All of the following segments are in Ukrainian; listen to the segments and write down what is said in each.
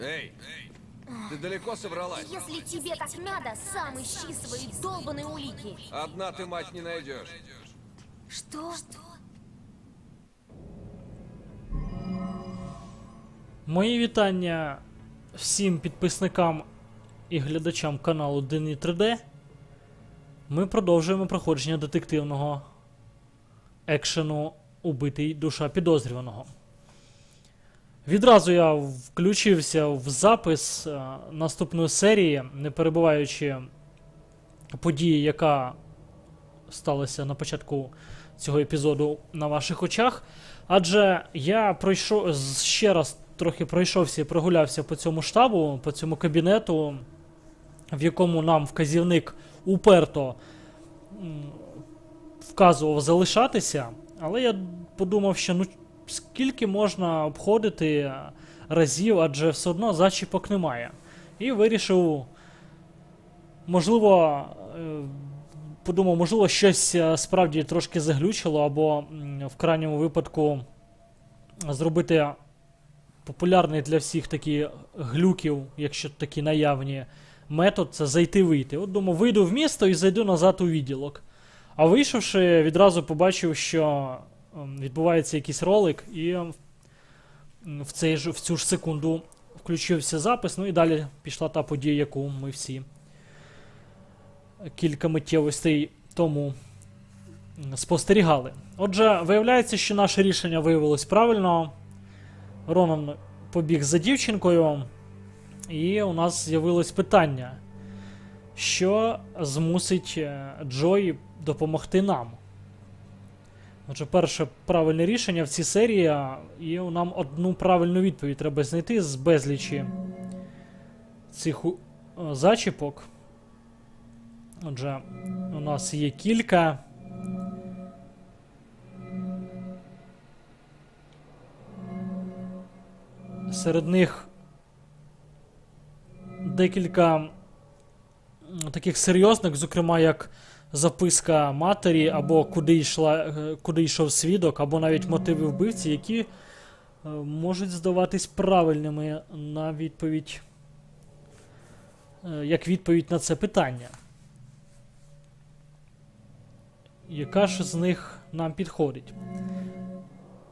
Эй, ты далеко собралась? Если тебе так надо, сам ищи свои долбаные улики. Одна ты мать не найдешь. Что? Мої вітання всім підписникам і глядачам каналу Дені 3D. Ми продовжуємо проходження детективного екшену Убитий душа підозрюваного. Відразу я включився в запис е, наступної серії, не перебуваючи події, яка сталася на початку цього епізоду на ваших очах. Адже я пройшов ще раз трохи пройшовся і прогулявся по цьому штабу, по цьому кабінету, в якому нам вказівник уперто вказував залишатися. Але я подумав, що ну скільки можна обходити разів, адже все одно зачіпок немає. І вирішив, можливо, е, подумав, можливо, щось е, справді трошки заглючило, або в крайньому випадку зробити популярний для всіх такі глюків, якщо такі наявні, метод це зайти вийти. От думаю, вийду в місто і зайду назад у відділок. А вийшовши, відразу побачив, що відбувається якийсь ролик, і ем, в, цей в цю ж секунду включився запис, ну і далі пішла та подія, яку ми всі кілька миттєвостей тому спостерігали. Отже, виявляється, що наше рішення виявилось правильно. Ронан побіг за дівчинкою, і у нас з'явилось питання, що змусить е, Джої допомогти нам. Отже, перше правильне рішення в цій серії, і нам одну правильну відповідь треба знайти з безлічі цих е, зачіпок. Отже, у нас є кілька. Серед них декілька таких серйозних, зокрема, як записка матері, або куди, йшла, е, куди йшов свідок, або навіть мотиви вбивці, які е, можуть здаватись правильними на відповідь, е, як відповідь на це питання. Яка ж з них нам підходить?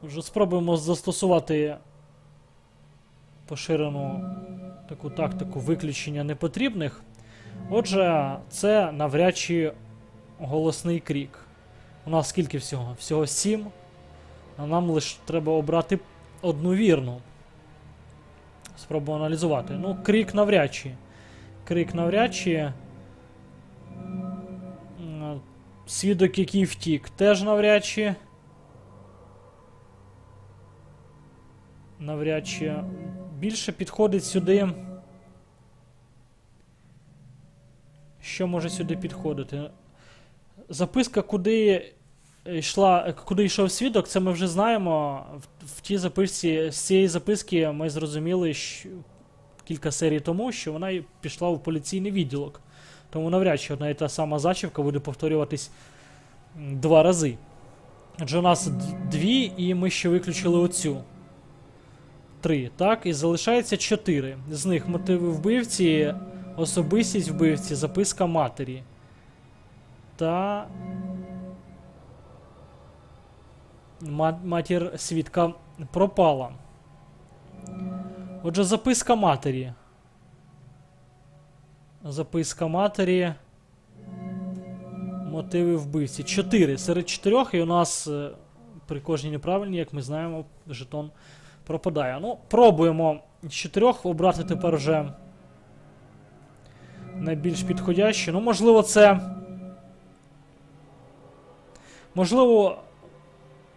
Вже спробуємо застосувати поширену таку тактику виключення непотрібних. Отже, це навряд чи голосний крік. У нас скільки всього? Всього сім. А нам лише треба обрати одну вірну. Спробуємо аналізувати. Ну, крік навряд чи. Крик навряд чи. Свідок, який втік, теж навряд чи. Навряд чи. Більше підходить сюди. Що може сюди підходити? Записка, куди йшла, куди йшов свідок, це ми вже знаємо. В, в тій записці, з цієї записки ми зрозуміли що, кілька серій тому, що вона пішла в поліційний відділок. Тому навряд чи одна і та сама зачівка буде повторюватись два рази. Адже у нас дві, і ми ще виключили оцю. Три, так, і залишається чотири. З них мотиви вбивці, особистість вбивці, записка матері. Та. Матір свідка пропала. Отже, записка матері. Записка матері. Мотиви вбивці. Чотири. Серед чотирьох, і у нас е, при кожній неправильній, як ми знаємо, жетон пропадає. Ну, пробуємо з чотирьох обрати тепер вже найбільш підходяще. Ну, можливо, це. Можливо,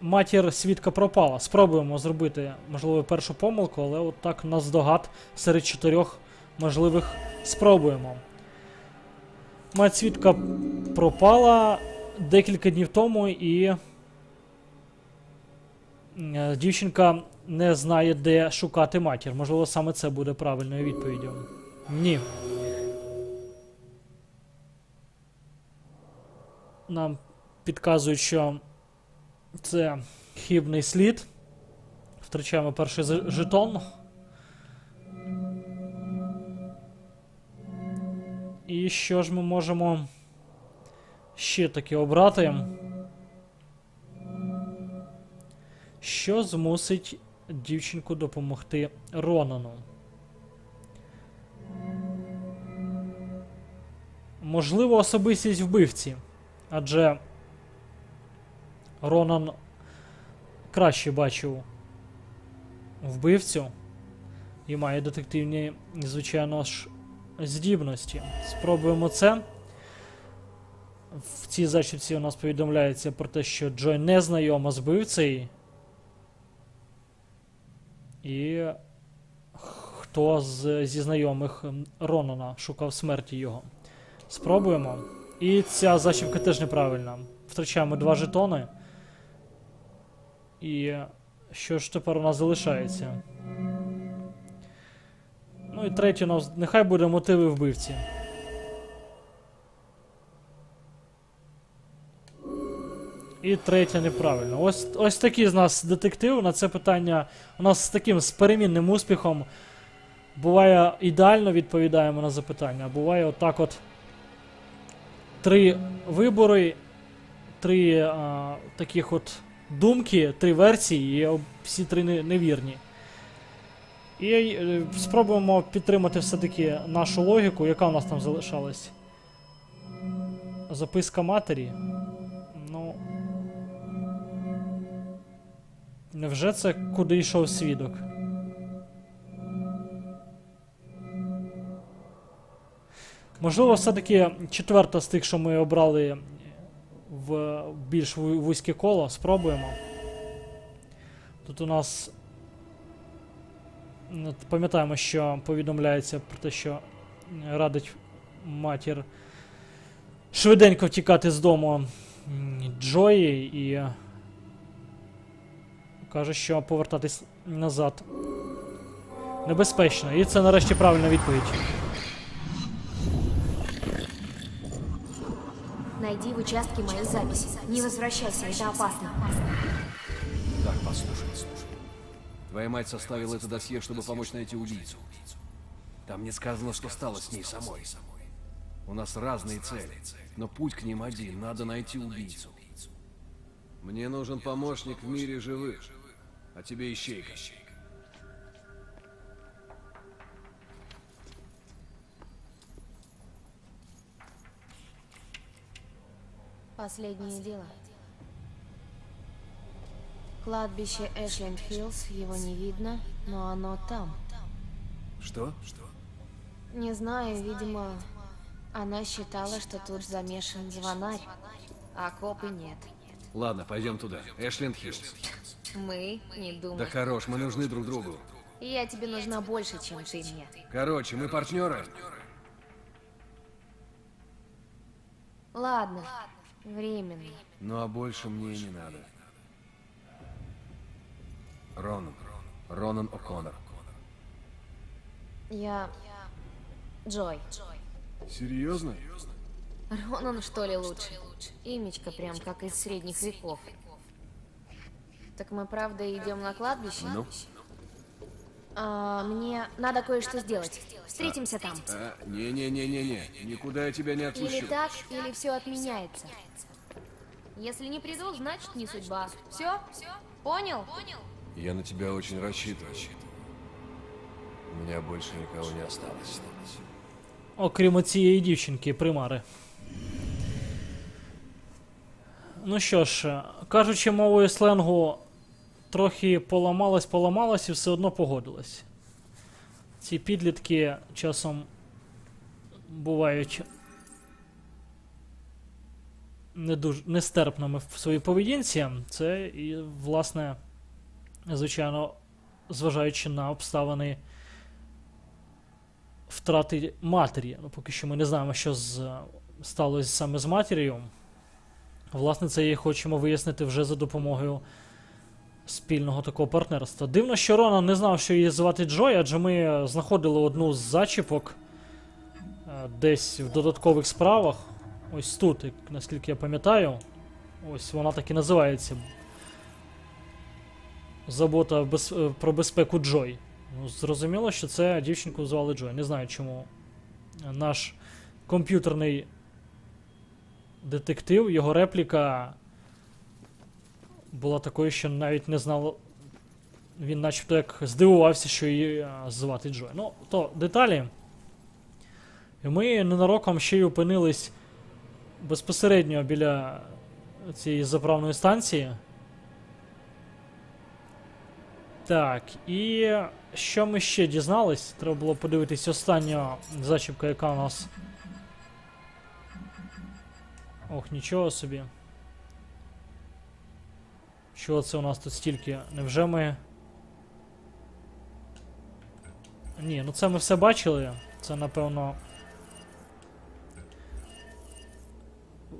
матір свідка пропала. Спробуємо зробити, можливо, першу помилку, але от так наздогад серед чотирьох можливих спробуємо. Мать свідка пропала декілька днів тому і. Е, Дівчинка не знає, де шукати матір. Можливо, саме це буде правильною відповіддю. Ні. Нам підказують, що це хибний слід. Втрачаємо перший жетон. І що ж ми можемо ще таки обрати? Що змусить дівчинку допомогти Ронану? Можливо, особистість вбивці. Адже Ронан краще бачив вбивцю і має детективні, звичайно ж, здібності. Спробуємо це. В цій зачіпці у нас повідомляється про те, що Джой не знайома з вбивцею. І хто з, зі знайомих Ронана шукав смерті його. Спробуємо. І ця зачіпка теж неправильна. Втрачаємо два жетони. І що ж тепер у нас залишається? Ну і третє, у нас нехай буде мотиви вбивці. І третє неправильно. Ось, ось такі з нас детективи на це питання. У нас з таким з перемінним успіхом. Буває ідеально відповідаємо на запитання, буває отак от. Три вибори, три а, таких от думки, три версії, і всі три невірні. І е, спробуємо підтримати все-таки нашу логіку, яка у нас там залишалась. Записка матері. Ну. Невже це куди йшов свідок? Можливо, все-таки четверта з тих, що ми обрали в більш вузьке коло. Спробуємо. Тут у нас. ну, Пам'ятаємо, що повідомляється про те, що радить матір швиденько втікати з дому Джої і каже, що повертатись назад небезпечно. І це нарешті правильна відповідь. Найди в участке мои записи. Не возвращайся, это опасно. Так, послушай, слушай. Твоя мать составила это досье, чтобы помочь найти убийцу. Там не сказано, что стало с ней самой. У нас разные цели, но путь к ним один. Надо найти убийцу. Мне нужен помощник в мире живых, а тебе ищейка. Последнее дело. Кладбище Эшленд Хиллз, его не видно, но оно там. Что? Что? Не знаю, видимо, она считала, что тут замешан звонарь, а копы нет. Ладно, пойдем туда. Эшленд Хиллз. Мы не Да думаем. хорош, мы нужны друг другу. Я тебе нужна больше, чем ты мне. Короче, мы партнеры. Ладно, временно. Ну а больше мне не надо. Ронан. Ронан О'Коннор. Я... Джой. Серьезно? Ронан, что ли, лучше? Имечко прям как из средних веков. Так мы правда идем на кладбище? Ну? А, мне надо кое-что сделать. Встретимся там. А, не-не-не-не-не. Никуда я тебя не Или так, или все отменяется. Если не приду, значит не судьба. Все? Понял? Я на тебя очень рассчитываю. У меня больше никого не осталось. Окрім цієї дівчинки, примари. Ну що ж, кажучи мовою сленгу, трохи поламалась, поламалась і все одно погодилась. Ці підлітки часом бувають не дуже нестерпними в своїй поведінці. Це і, власне, звичайно, зважаючи на обставини втрати матері. Ну, поки що ми не знаємо, що з, сталося саме з матір'ю. Власне, це і хочемо вияснити вже за допомогою спільного такого партнерства. Дивно, що Рона не знав, що її звати Джой, адже ми знаходили одну з зачіпок е, десь в додаткових справах. Ось тут, наскільки я пам'ятаю. Ось вона так і називається. Забота без- е, про безпеку Джой. Ну, зрозуміло, що це дівчинку звали Джой. Не знаю, чому наш комп'ютерний детектив, його репліка була такою, що навіть не знав. Він начебто як здивувався, що її звати Джой. Ну, то деталі. І ми ненароком ще й опинились безпосередньо біля цієї заправної станції. Так, і що ми ще дізнались? Треба було подивитись остання зачіпка, яка у нас. Ох, нічого собі. Чого це у нас тут стільки? Невже ми. Ні, ну це ми все бачили. Це напевно.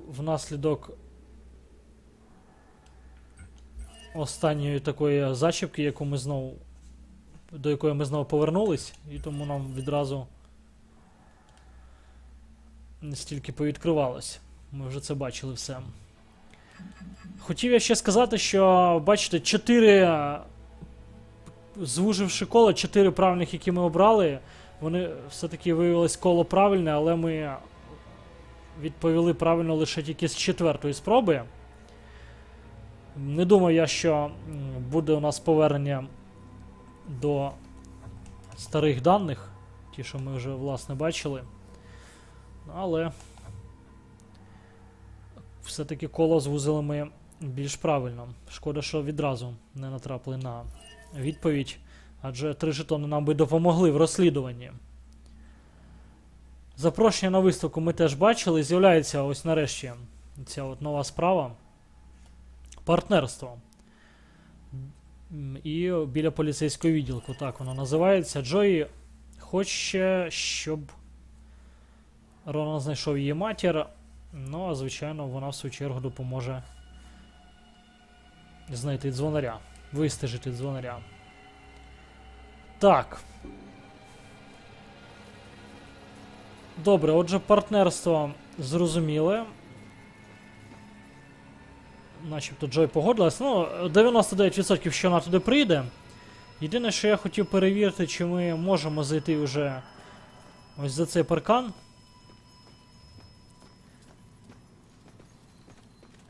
Внаслідок останньої такої зачіпки, яку ми знову. До якої ми знову повернулись, і тому нам відразу не стільки повідкривалось. Ми вже це бачили все. Хотів я ще сказати, що бачите, чотири. е, Звуживши коло, чотири правильних, які ми обрали, вони все-таки виявилось коло правильне, але ми відповіли правильно лише тільки з четвертої спроби. Не думаю я, що буде у нас повернення до старих даних, ті, що ми вже власне бачили. Але все-таки коло звузили ми більш правильно. Шкода, що відразу не натрапили на відповідь, адже три жетони нам би допомогли в розслідуванні. Запрошення на виставку ми теж бачили. З'являється ось нарешті ця от нова справа. Партнерство. І біля поліцейського відділку, так воно називається. Джої хоче, щоб Ронан знайшов її матір. Ну, а звичайно, вона в свою чергу допоможе знайти дзвонаря, вистежити дзвонаря. Так. Добре, отже, партнерство зрозуміле. Начебто Джой погодилась. Ну, 99% що вона туди прийде. Єдине, що я хотів перевірити, чи ми можемо зайти вже ось за цей паркан.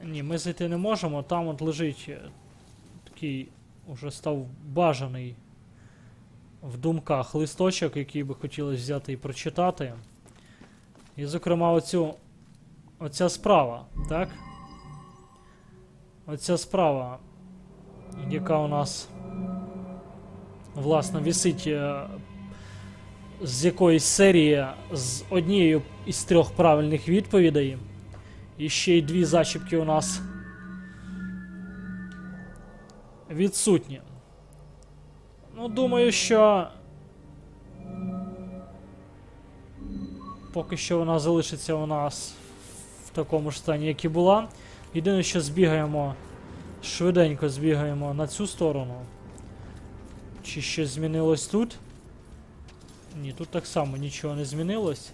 Ні, ми зайти не можемо. Там от лежить е, такий уже став бажаний в думках листочок, який би хотілося взяти і прочитати. І, зокрема, оцю, оця справа, так? Оця справа, яка у нас, власне, висить е, з якоїсь серії з однією із трьох правильних відповідей. І ще й дві зачіпки у нас відсутні. Ну, думаю, що. Поки що вона залишиться у нас в такому ж стані, як і була. Єдине, що збігаємо. Швиденько збігаємо на цю сторону. Чи щось змінилось тут? Ні, тут так само нічого не змінилось.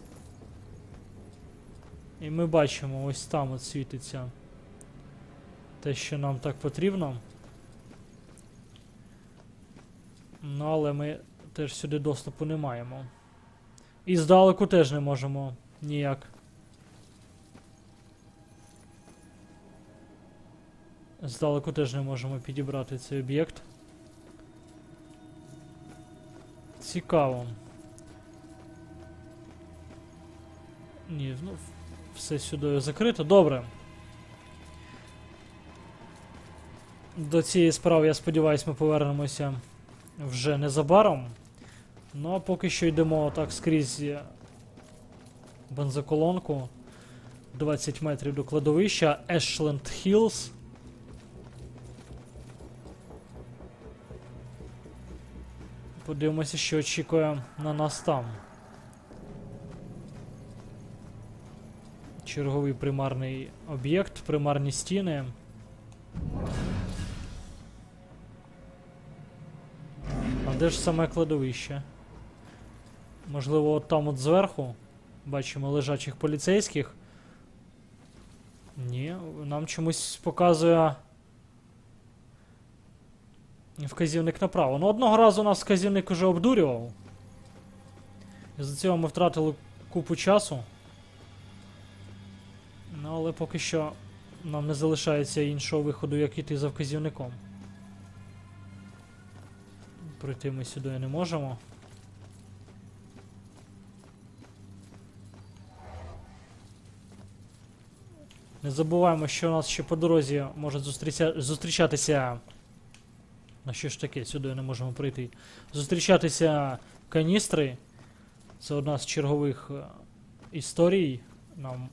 І ми бачимо, ось там от світиться те, що нам так потрібно. Ну, але ми теж сюди доступу не маємо. І здалеку теж не можемо ніяк. Здалеку теж не можемо підібрати цей об'єкт. Цікаво. Ні, ну все сюди закрито. Добре. До цієї справи, я сподіваюся, ми повернемося вже незабаром. Ну а поки що йдемо так скрізь бензоколонку. 20 метрів до кладовища Ashland Hills. Подивимося, що очікує на нас там. Черговий примарний об'єкт, примарні стіни. А де ж саме кладовище? Можливо, от там от зверху бачимо лежачих поліцейських. Ні, нам чомусь показує вказівник направо. Ну, одного разу нас вказівник уже обдурював. І за цього ми втратили купу часу. Ну, але поки що нам не залишається іншого виходу, як іти за вказівником. Пройти ми сюди не можемо. Не забуваємо, що у нас ще по дорозі можуть зустріча... зустрічатися. На що ж таке, сюди не можемо пройти. Зустрічатися каністри. Це одна з чергових е, історій. Нам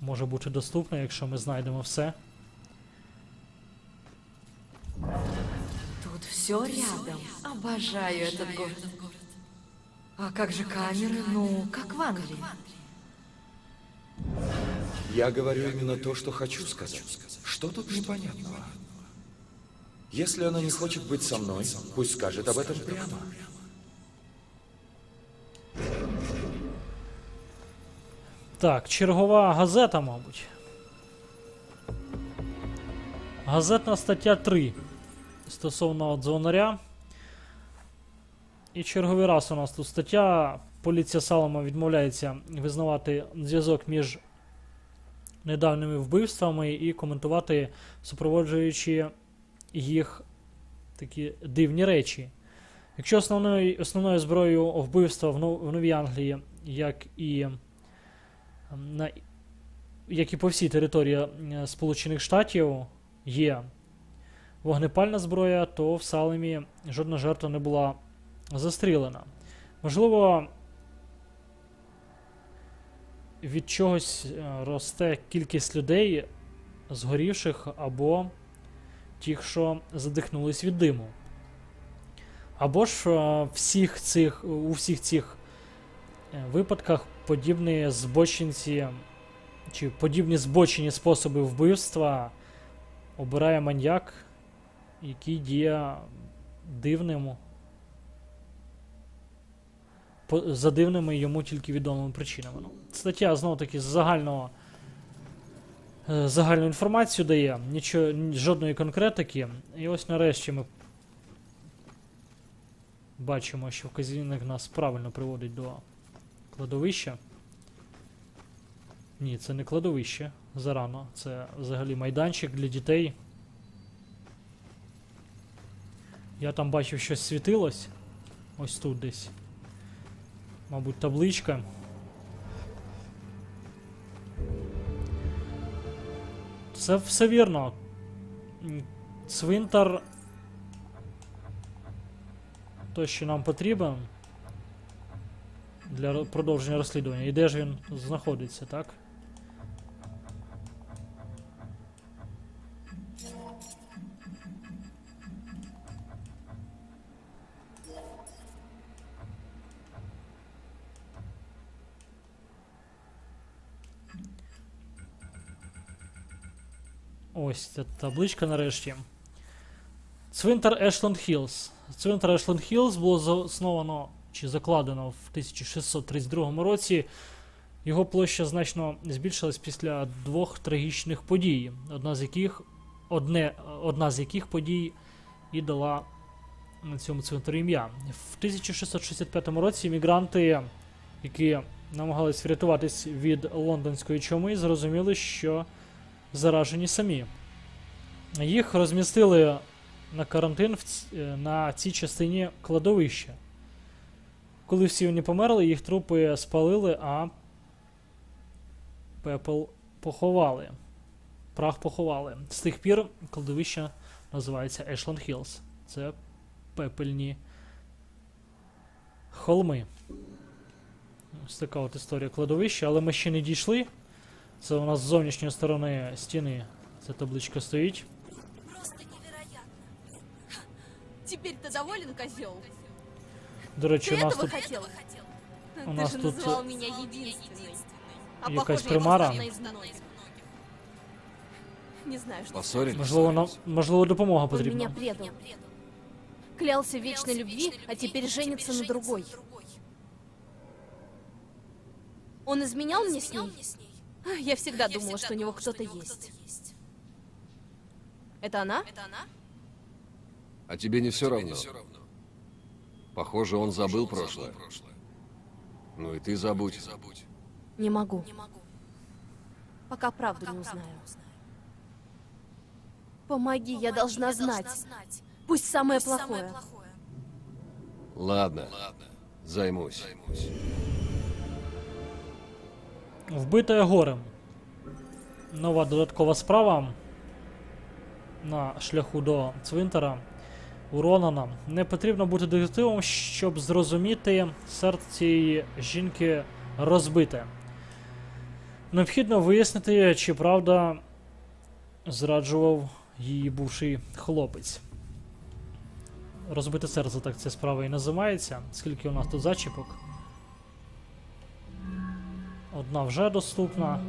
може бути доступна, якщо ми знайдемо все. Тут все рядом. Обожаю этот город. А как же камеры? Ну, как в Англии. Я говорю именно то, что хочу сказать. Что тут непонятного? Если она не хочет быть со мной, пусть скажет об этом прямо. Так, чергова газета, мабуть. Газетна стаття 3 стосовно дзвонаря. І черговий раз у нас тут стаття. Поліція Салома відмовляється визнавати зв'язок між недавніми вбивствами і коментувати, супроводжуючи їх такі дивні речі. Якщо основною, основною зброєю вбивства в, Нов- в Новій Англії, як і на, як і по всій території е, Сполучених Штатів є вогнепальна зброя, то в Салемі жодна жертва не була застрілена. Можливо, від чогось е, росте кількість людей, згорівших або тих, що задихнулись від диму. Або ж е, всіх цих, у всіх цих випадках подібні збочинці чи подібні збочені способи вбивства обирає маньяк, який діє дивним. За дивними йому тільки відомими причинами. Ну, стаття знову таки з загального е, загальну інформацію дає, нічого, жодної конкретики. І ось нарешті ми бачимо, що вказівник нас правильно приводить до кладовища. Ні, це не кладовище зарано. Це взагалі майданчик для дітей. Я там бачив щось світилось. Ось тут десь. Мабуть, табличка. Це все вірно. Цвинтар. То, що нам потрібен для продовження розслідування. І де ж він знаходиться, так? Ось ця табличка нарешті. Цвинтар Ешланд Хіллз. Цвинтар Ешланд Хіллз було засновано чи закладено в 1632 році. Його площа значно збільшилась після двох трагічних подій, одна з яких, одне, одна з яких подій і дала цьому цвинтарі ім'я. В 1665 році мігранти, які намагались врятуватись від лондонської чуми, зрозуміли, що заражені самі. Їх розмістили на карантин е, на цій частині кладовища. Коли всі вони померли, їх трупи спалили, а пепел поховали. Прах поховали. З тих пір кладовище називається Ешланд Хіллз. Це пепельні холми. Ось така от історія кладовища, але ми ще не дійшли. Це у нас з зовнішньої сторони стіни ця табличка стоїть. Просто невероятно. Ха, Теперь ты доволен, козел? До речі, Ты у нас этого тут хотел? У Ты нас же тут, называл э, меня единственной. А якась похоже, примара. я из многих. Не знаю, что Поссорились? можливо, нам можливо допомога Он меня потрібна. предал. Клялся в вечной любви, а теперь женится на другой. Он изменял мне с ней? А, Я всегда думала, что у него кто-то есть. Это она? А тебе не все равно? Похоже, он забыл прошлое. Ну и ты забудь. Не могу. пока правду не узнаю. Помоги, я должна знать. Пусть самое плохое. Ладно, займусь. Вбитое горем. Нова додаткова справа на шляху до цвинтара у Ронана. Не потрібно бути детективом, щоб зрозуміти серце цієї жінки розбите. Необхідно вияснити, чи правда зраджував її бувший хлопець. Розбите серце так ця справа і називається. Скільки у нас тут зачіпок? Одна вже доступна.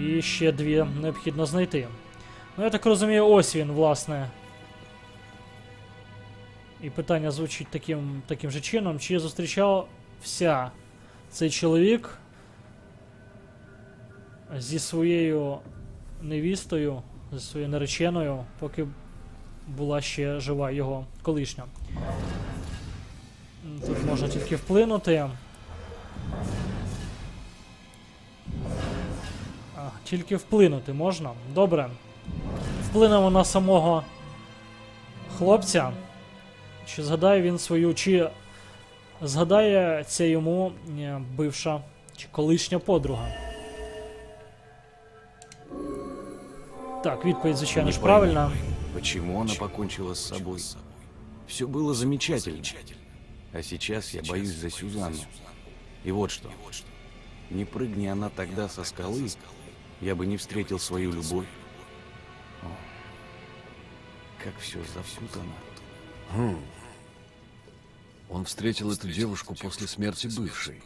І ще дві необхідно знайти. Ну, я так розумію, ось він, власне. І питання звучить таким, таким же чином: чи зустрічався цей чоловік зі своєю невістою, зі своєю нареченою, поки була ще жива його колишня. Тут можна тільки вплинути. А, тільки вплинути можна. Добре. Вплинемо на самого хлопця. Чи згадає він свою, чи згадає це йому е, бивша чи колишня подруга? Так, відповідь, звичайно ж, Не пойму, правильна. Почему она покончила с собой? Все было замечательно. А сейчас я боюсь за Сюзанну. И вот что. Не прыгни она тогда со скалы, я бы не встретил свою любовь. О, как все запутано. Он встретил эту девушку после смерти бывшей.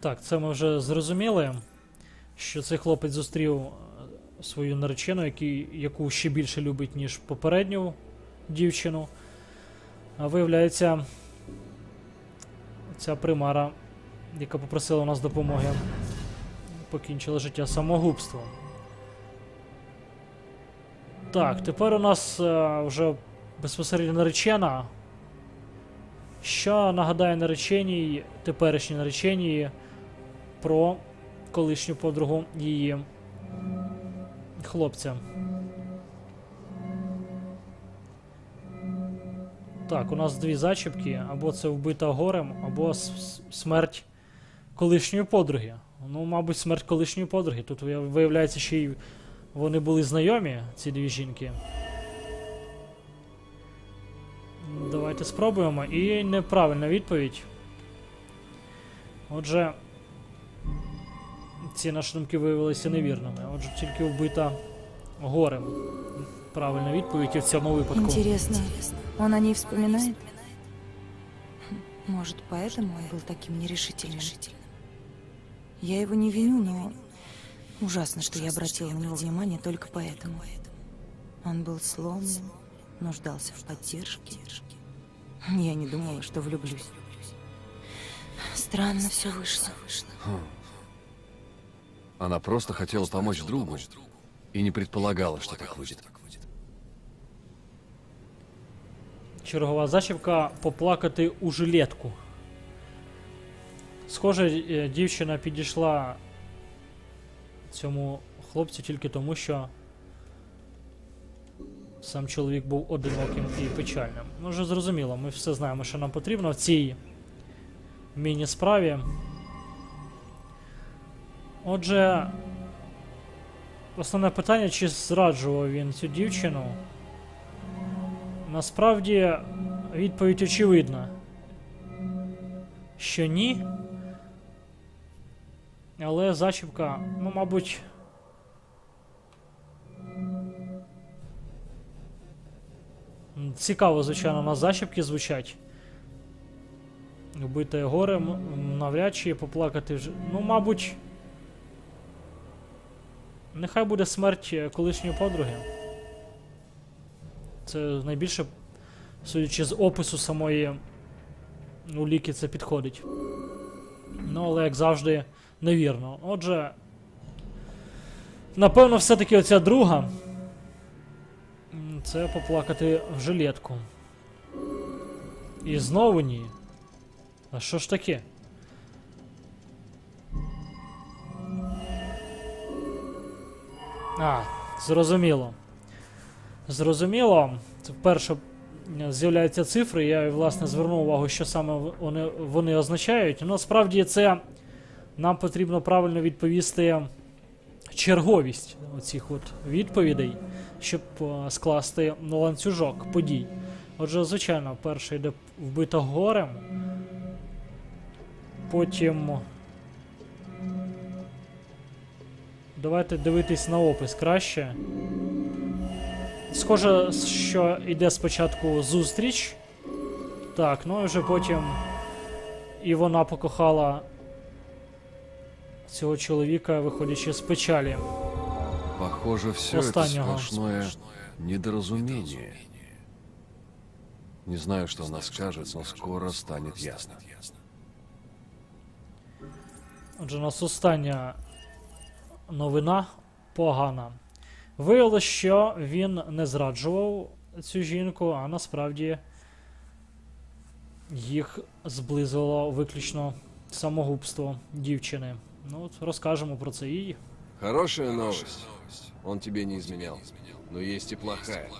Так, це ми вже зрозуміли, що цей хлопець зустрів е, свою наречену, яку ще більше любить, ніж попередню дівчину. А виявляється, ця примара, яка попросила у нас допомоги, покінчила життя самогубством. Так, тепер у нас е, вже безпосередньо наречена. Що нагадає нареченій, теперішній нареченій про колишню подругу її хлопця. Так, у нас дві зачіпки, або це вбита горем, або смерть колишньої подруги. Ну, мабуть, смерть колишньої подруги. Тут виявляється, що й вони були знайомі, ці дві жінки. Давайте спробуємо. І неправильна відповідь. Отже, ці наші думки виявилися невірними. Отже, тільки вбита горем. Правильна відповідь і в цьому випадку. Интересно, он о ней вспоминает? Хм, Может, поэтому он был таким нерешительным? Я его не виню, но ужасно, что я обратила на него внимание только поэтому. Он был сломлен, нуждался в поддержке. Я не думала, что влюблюсь. Странно все вышло. Она просто хотела помочь другу и не предполагала, что так выйдет. Чергова зачіпка поплакати у жилетку. Схоже, е, дівчина підійшла цьому хлопцю тільки тому, що сам чоловік був одиноким і печальним. Ну, вже зрозуміло, ми все знаємо, що нам потрібно в цій міні-справі. Отже, основне питання, чи зраджував він цю дівчину. Насправді відповідь очевидна. Що ні. Але зачіпка, ну, мабуть. Цікаво, звичайно, у нас зачіпки звучать. Вбите горем, м, навряд чи поплакати вже. Ну, мабуть. Нехай буде смерть е, колишньої подруги. Це найбільше, судячи з опису самої у ліки, це підходить. Ну, але як завжди, невірно. Отже, напевно, все-таки оця друга. Це поплакати в жилетку. І знову ні. А що ж таке? А, зрозуміло. Зрозуміло. Це вперше з'являються цифри, я власне звернув увагу, що саме вони вони означають. Ну, Насправді це нам потрібно правильно відповісти черговість оцих от відповідей, щоб е, скласти ланцюжок подій. Отже, звичайно, перше йде вбита горем. Потім. Давайте дивитись на опис краще. Схоже, що йде спочатку зустріч. Так, ну і вже потім. І вона покохала цього чоловіка, виходячи з печалі. Похоже, все это Останнього. сплошное недоразумение. Не знаю, что она скажет, но скоро станет ясно. Отже, у нас остання новина погана. Виявилось, що він не зраджував цю жінку, а насправді їх зблизило виключно самогубство дівчини. Ну, от розкажемо про це їй. Хорошая новость. Он тебе не изменял. Но есть и плохая.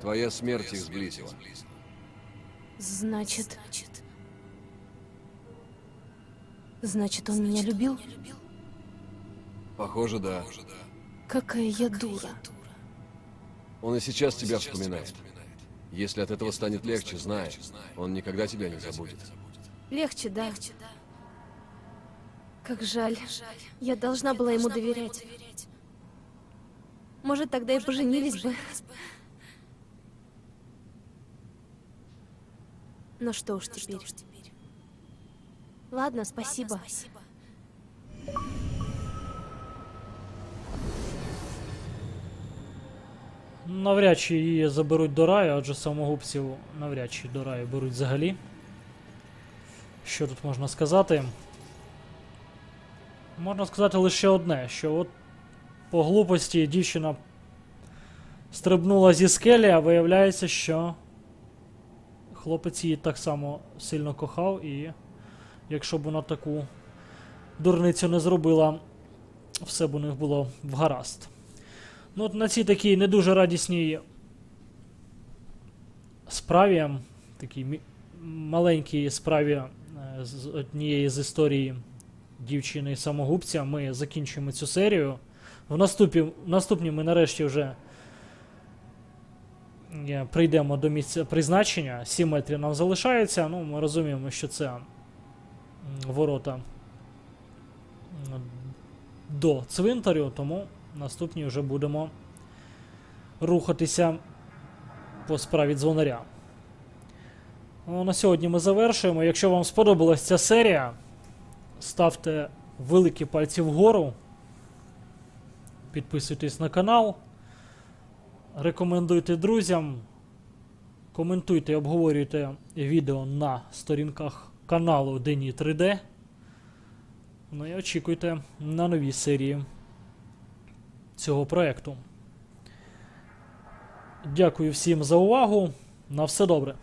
Твоя смерть их сблизила. Значит... Значит, он меня любил? Похоже, да. Какая я дура. Он и сейчас тебя вспоминает. Если от этого станет легче, знай, он никогда тебя не забудет. Легче, да. Как жаль. Я должна была ему доверять. Может, тогда и поженились бы. Ну что уж теперь. Ладно, спасибо. Навряд чи її заберуть до раю, адже самогубців навряд чи до раю беруть взагалі. Що тут можна сказати? Можна сказати лише одне, що от по глупості дівчина стрибнула зі скелі, а виявляється, що хлопець її так само сильно кохав, і якщо б вона таку дурницю не зробила, все б у них було в гаразд. Ну, от на цій такій не дуже радісній справі, такій маленькій справі е, з однієї з історії дівчини самогубця, ми закінчуємо цю серію. В наступі, в наступній ми нарешті вже е, прийдемо до місця призначення. 7 метрів нам залишається. Ну, ми розуміємо, що це ворота до цвинтарю, тому наступні вже будемо рухатися по справі дзвонаря. Ну, на сьогодні ми завершуємо. Якщо вам сподобалась ця серія, ставте великі пальці вгору. Підписуйтесь на канал. Рекомендуйте друзям. Коментуйте і обговорюйте відео на сторінках каналу Дені 3D. Ну і очікуйте на нові серії цього проекту. Дякую всім за увагу. На все добре.